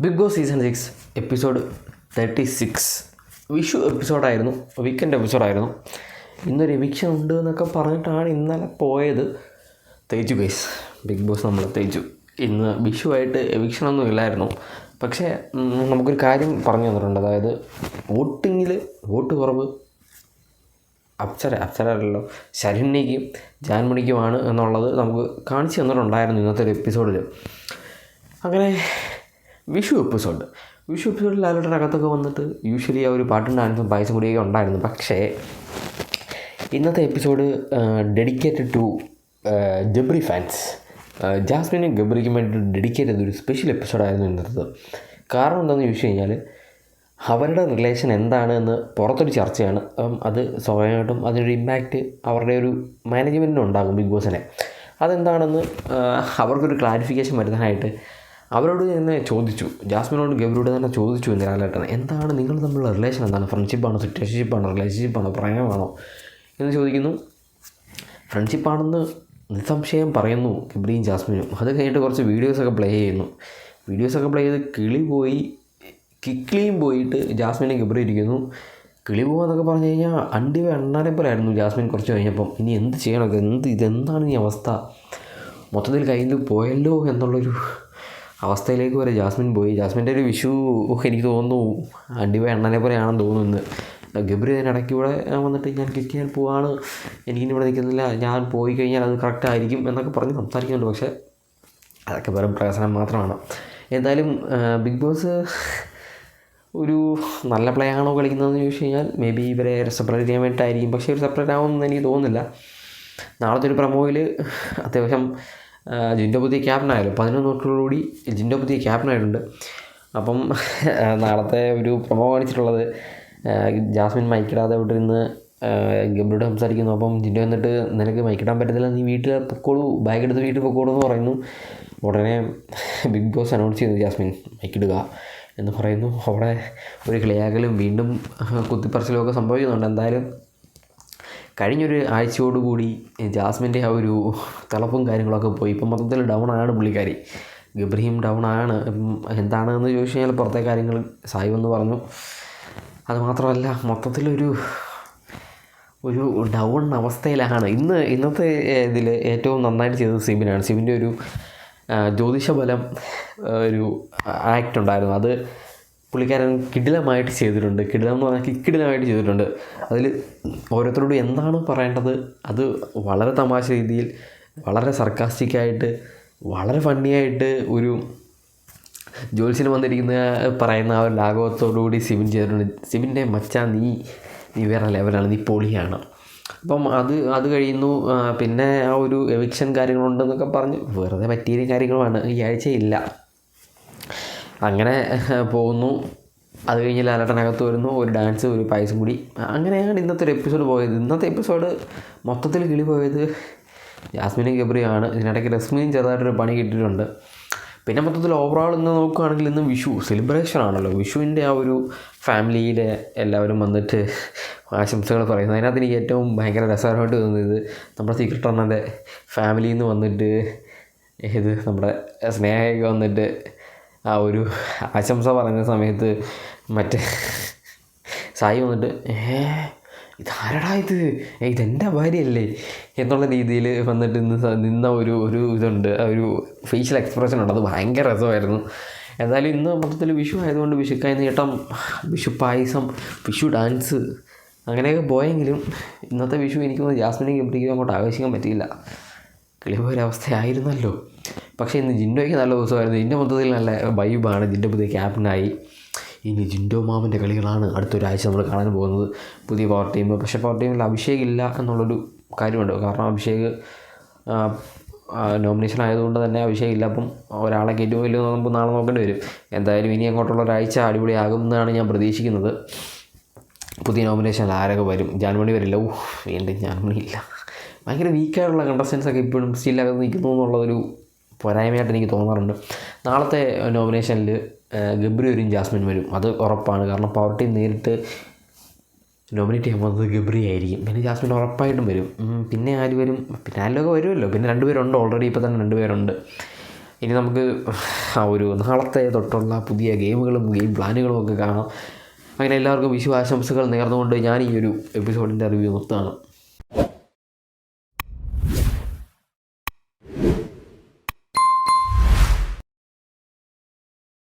Big Boss season six episode thirty six. Vishu എപ്പിസോഡായിരുന്നു weekend എപ്പിസോഡായിരുന്നു. ഇന്നൊരു eviction ഉണ്ട് എന്നൊക്കെ പറഞ്ഞിട്ടാണ് ഇന്നലെ പോയത്. തേജു ഗൈസ് ബിഗ് ബോസ് നമ്മൾ തേജു. ഇന്ന് വിഷുവായിട്ട് എവിക്ഷനൊന്നും ഇല്ലായിരുന്നു. പക്ഷേ നമുക്കൊരു കാര്യം പറഞ്ഞു തന്നിട്ടുണ്ട്. അതായത് വോട്ടിങ്ങിൽ വോട്ട് കുറവ്. അപ്സര അപ്സരല്ലോ ശരണ്യയ്ക്കും ജാൻമണിക്കുമാണ് എന്നുള്ളത് നമുക്ക് കാണിച്ചു തന്നിട്ടുണ്ടായിരുന്നു ഇന്നത്തെ ഒരു എപ്പിസോഡിൽ അങ്ങനെ വിഷു എപ്പിസോഡ് വിഷു എപ്പിസോഡിൽ ലാലോട്ടന്റെ അകത്തൊക്കെ വന്നിട്ട് യൂഷ്വലി ആ ഒരു പാട്ടും ഡാൻസും പായസം കൂടിയൊക്കെ ഉണ്ടായിരുന്നു. പക്ഷേ ഇന്നത്തെ episode dedicated to Jabri fans ജാസ്മിനും ഗബ്രിക്കും വേണ്ടി ഡെഡിക്കേറ്റ് ചെയ്തൊരു സ്പെഷ്യൽ എപ്പിസോഡായിരുന്നു ഇന്നത്തേത്. കാരണം എന്താണെന്ന് ചോദിച്ചു കഴിഞ്ഞാൽ അവരുടെ റിലേഷൻ എന്താണ് എന്ന് പുറത്തൊരു ചർച്ചയാണ്. അപ്പം അത് സ്വാഭാവികമായിട്ടും അതിനൊരു ഇമ്പാക്റ്റ് അവരുടെ ഒരു മാനേജ്മെന്റിനുണ്ടാകും ബിഗ് ബോസിനെ. അതെന്താണെന്ന് അവർക്കൊരു ക്ലാരിഫിക്കേഷൻ വരുത്താനായിട്ട് അവരോട് തന്നെ ചോദിച്ചു. ജാസ്മിനോട് ഗബ്രിയോട് തന്നെ ചോദിച്ചു ഇന്ന് ലാലേട്ടൻ എന്താണ് നിങ്ങൾ തമ്മിലുള്ള റിലേഷൻ എന്താണ്? ഫ്രണ്ട്ഷിപ്പാണോ സിറ്റുവേഷൻഷിപ്പാണോ റിലേഷൻഷിപ്പാണോ പ്രണയമാണോ? എന്ന് ചോദിക്കുന്നു. ഫ്രണ്ട്ഷിപ്പാണെന്ന് നിസ്സംശയം പറയുന്നു ഗബ്രിയും ജാസ്മിനും. അത് കഴിഞ്ഞിട്ട് കുറച്ച് വീഡിയോസൊക്കെ പ്ലേ ചെയ്യുന്നു. വീഡിയോസൊക്കെ പ്ലേ ചെയ്ത് കിളി പോയി കിക്ലിയും പോയിട്ട് ജാസ്മിനെ ഗബ്രി ഇരിക്കുന്നു. കിളി പോകാന്നൊക്കെ പറഞ്ഞു കഴിഞ്ഞാൽ അണ്ടി എണ്ണാനെ പോലെ ആയിരുന്നു ജാസ്മിൻ കുറച്ച് കഴിഞ്ഞപ്പം. ഇനി എന്ത് ചെയ്യണം? എന്ത് ഇതെന്താണ് ഈ അവസ്ഥ? മൊത്തത്തിൽ കയ്യിൽ നിന്ന് പോയല്ലോ എന്നുള്ളൊരു അവസ്ഥയിലേക്ക് വരെ ജാസ്മിൻ പോയി. ജാസ്മിന്റെ ഒരു വിഷു എനിക്ക് തോന്നുന്നു അടിവ എണ്ണനെ പോലെയാണെന്ന് തോന്നുന്നത് ഗബ്രി ഇടയ്ക്ക് ഇവിടെ വന്നിട്ട് ഞാൻ കിട്ടിയാൽ പോവാണ്. എനിക്കിനി ഇവിടെ നിൽക്കുന്നില്ല. ഞാൻ പോയി കഴിഞ്ഞാൽ അത് കറക്റ്റ് ആയിരിക്കും എന്നൊക്കെ പറഞ്ഞ് സംസാരിക്കുന്നുണ്ട്. പക്ഷേ അതൊക്കെ വെറും പ്രകാശനം മാത്രമാണ്. എന്തായാലും ബിഗ് ബോസ് ഒരു നല്ല പ്ലേ ആണോ കളിക്കുന്നതെന്ന് ചോദിച്ചു കഴിഞ്ഞാൽ മേ ബി ഇവരെ സെപ്പറേറ്റ് ചെയ്യാൻ വേണ്ടിയിട്ടായിരിക്കും. പക്ഷേ ഒരു സെപ്പറേറ്റ് ആവുമെന്ന് എനിക്ക് തോന്നുന്നില്ല. നാളത്തെ ഒരു പ്രമോയിൽ അത്യാവശ്യം ആ, ജിൻഡോ പുതിയ ക്യാപ്റ്റനായാലും പതിനൊന്ന് തൊട്ടോടുകൂടി ജിന്റെ പുതിയ ക്യാപ്റ്റനായിട്ടുണ്ട്. അപ്പം നാളത്തെ ഒരു പ്രമോ കാണിച്ചിട്ടുള്ളത് ജാസ്മിൻ മൈക്കിടാതെ ഇവിടെ നിന്ന് ഗബ്രിയോട് സംസാരിക്കുന്നു. അപ്പം ജിന്റെ വന്നിട്ട് നിനക്ക് മൈക്കിടാൻ പറ്റത്തില്ല നീ വീട്ടിൽ പൊക്കോളൂ ബാഗ് എടുത്ത് വീട്ടിൽ പൊക്കോളൂ എന്ന് പറയുന്നു. ഉടനെ ബിഗ് ബോസ് അനൗൺസ് ചെയ്യുന്നു ജാസ്മിൻ മൈക്കിടുക എന്ന് പറയുന്നു. അവിടെ ഒരു കളിയാക്കലും വീണ്ടും കുത്തിപ്പറച്ചിലും ഒക്കെ സംഭവിക്കുന്നുണ്ട്. എന്തായാലും കഴിഞ്ഞൊരു ആഴ്ചയോടുകൂടി ജാസ്മിന്റെ ആ ഒരു തിളപ്പും കാര്യങ്ങളൊക്കെ പോയി. ഇപ്പം മൊത്തത്തിൽ ഡൗൺ ആണ് പുള്ളിക്കാരി. ഗബ്രിയും ഡൗൺ ആണ്. എന്താണെന്ന് ചോദിച്ചു കഴിഞ്ഞാൽ പുറത്തെ കാര്യങ്ങൾ സായി എന്ന് പറഞ്ഞു. അതുമാത്രമല്ല മൊത്തത്തിലൊരു ഒരു ഡൗൺ അവസ്ഥയിലാണ്. ഇന്ന് ഇന്നത്തെ ഇതിൽ ഏറ്റവും നന്നായിട്ട് ചെയ്തത് സിബിനാണ്. സിബിന്റെ ഒരു ജ്യോതിഷബലം ഒരു ആക്ട് ഉണ്ടായിരുന്നു. അത് പുള്ളിക്കാരൻ കിടിലമായിട്ട് ചെയ്തിട്ടുണ്ട്. കിടിലം എന്ന് പറഞ്ഞാൽ കിടിലമായിട്ട് ചെയ്തിട്ടുണ്ട്. അതിൽ ഓരോരുത്തരോടും എന്താണ് പറയേണ്ടത് അത് വളരെ തമാശ രീതിയിൽ വളരെ സർക്കാസ്റ്റിക്കായിട്ട് വളരെ ഫണ്ണിയായിട്ട് ഒരു ജോത്സ്യം വന്നിരിക്കുന്ന പറയുന്ന ആ ഒരു ലാഘവത്തോടുകൂടി സിബിൻ ചെയ്തിട്ടുണ്ട്. സിബിന്റെ മച്ചാ നീ നീ വേറെ ലെവലാണ് നീ പൊളിയാണ്. അപ്പം അത് അത് കഴിയുന്നു. പിന്നെ ആ ഒരു എവിക്ഷൻ കാര്യങ്ങളുണ്ടെന്നൊക്കെ പറഞ്ഞ് വെറുതെ പറ്റിയ കാര്യങ്ങളുമാണ്. ഈ ആഴ്ച ഇല്ല അങ്ങനെ പോകുന്നു. അത് കഴിഞ്ഞ് ലാലട്ടനകത്ത് വരുന്നു. ഒരു ഡാൻസ് ഒരു പൈസ കൂടി. അങ്ങനെയാണ് ഇന്നത്തെ ഒരു എപ്പിസോഡ് പോയത്. ഇന്നത്തെ എപ്പിസോഡ് മൊത്തത്തിൽ കിളി പോയത് ജാസ്മിനും ഗബ്രിയാണ് ഇതിനിടയ്ക്ക് രസ്മിനും ചെറുതായിട്ടൊരു പണി കിട്ടിയിട്ടുണ്ട്. പിന്നെ മൊത്തത്തിൽ ഓവറോൾ ഇന്ന് നോക്കുകയാണെങ്കിൽ ഇന്ന് വിഷു സെലിബ്രേഷൻ ആണല്ലോ. വിഷുവിന്റെ ആ ഒരു ഫാമിലിയിലെ എല്ലാവരും വന്നിട്ട് ആശംസകൾ പറയുന്നു. അതിനകത്ത് എനിക്ക് ഏറ്റവും ഭയങ്കര രസകരമായിട്ട് തോന്നിയത് നമ്മുടെ സീക്രട്ട് അണ്ണന്റെ ഫാമിലിയിൽ നിന്ന് വന്നിട്ട് ഇത് നമ്മുടെ സ്നേഹയൊക്കെ വന്നിട്ട് ആ ഒരു ആശംസ പറഞ്ഞ സമയത്ത് മറ്റേ സായി വന്നിട്ട് ഏ ഇതാരടാ ഇത്? ഏ ഇതെന്റെ ഭാര്യയല്ലേ? എന്നുള്ള രീതിയിൽ വന്നിട്ട് ഇന്ന് നിന്ന ഒരു ഒരു ഇതുണ്ട്. ഒരു ഫേഷ്യൽ എക്സ്പ്രഷൻ ഉണ്ട്. അത് ഭയങ്കര രസമായിരുന്നു. എന്നാലും ഇന്ന് മൊത്തത്തിൽ വിഷു ആയതുകൊണ്ട് വിഷുക്കായ നീട്ടം വിഷു പായസം വിഷു ഡാൻസ് അങ്ങനെയൊക്കെ പോയെങ്കിലും ഇന്നത്തെ വിഷു എനിക്ക് ജാസ്മിനെ ഗംഭീരിക്കും അങ്ങോട്ട് ആവേശിക്കാൻ പറ്റിയില്ല. കിളിപോയൊരവസ്ഥയായിരുന്നല്ലോ പക്ഷേ ഇന്ന് ജിൻഡോയ്ക്ക് നല്ല ദിവസമായിരുന്നു. ജിൻഡോ മൊത്തത്തിൽ നല്ല വൈബാണ് ജിൻഡോ പുതിയ ക്യാപ്റ്റനായി ഇനി ജിൻഡോ മാമന്റെ കളികളാണ് അടുത്തൊരാഴ്ച നമ്മൾ കാണാൻ പോകുന്നത് പുതിയ പവർ ടീം പക്ഷേ പവർ ടീമിൽ അഭിഷേക് ഇല്ല എന്നുള്ളൊരു കാര്യമുണ്ട്. കാരണം അഭിഷേക് നോമിനേഷൻ ആയതുകൊണ്ട് തന്നെ അഭിഷേക് ഇല്ല. അപ്പം ഒരാളെ കയറ്റുമോ ഇല്ലയോ നമുക്ക് നാളെ നോക്കേണ്ടി വരും. എന്തായാലും ഇനി അങ്ങോട്ടുള്ള ഒരാഴ്ച അടിപൊളിയാകും എന്നാണ് ഞാൻ പ്രതീക്ഷിക്കുന്നത്. പുതിയ നോമിനേഷൻ ആരൊക്കെ വരും? ജാൻമണി വരില്ല. ഓ വീണ്ടും ജാൻമണി ഇല്ല. ഭയങ്കര വീക്കായിട്ടുള്ള കണ്ടസ്റ്റൻസ് ഒക്കെ ഇപ്പോഴും സ്റ്റീലകത്ത് നിൽക്കുന്നു എന്നുള്ളതൊരു പോരായ്മയായിട്ട് എനിക്ക് തോന്നാറുണ്ട്. നാളത്തെ നോമിനേഷനിൽ ഗബ്രി ജാസ്മിൻ വരും. അത് ഉറപ്പാണ്. കാരണം പവർ ടീം നേരിട്ട് നോമിനേറ്റ് ചെയ്യാൻ പോകുന്നത് ഗബ്രി ആയിരിക്കും. പിന്നെ ജാസ്മിൻ ഉറപ്പായിട്ടും വരും. പിന്നെ ആര് വരും? പിന്നെ ആരിലൊക്കെ വരുമല്ലോ. പിന്നെ രണ്ടുപേരുണ്ട് ഓൾറെഡി ഇപ്പോൾ തന്നെ രണ്ടുപേരുണ്ട് ഇനി നമുക്ക് ആ ഒരു നാളത്തെ തൊട്ടുള്ള പുതിയ ഗെയിമുകളും ഗെയിം പ്ലാനുകളും ഒക്കെ കാണാം. അങ്ങനെ എല്ലാവർക്കും വിഷു നേർന്നുകൊണ്ട് ഞാൻ ഈ ഒരു എപ്പിസോഡിന്റെ റിവ്യൂ നിർത്തുകയാണ്.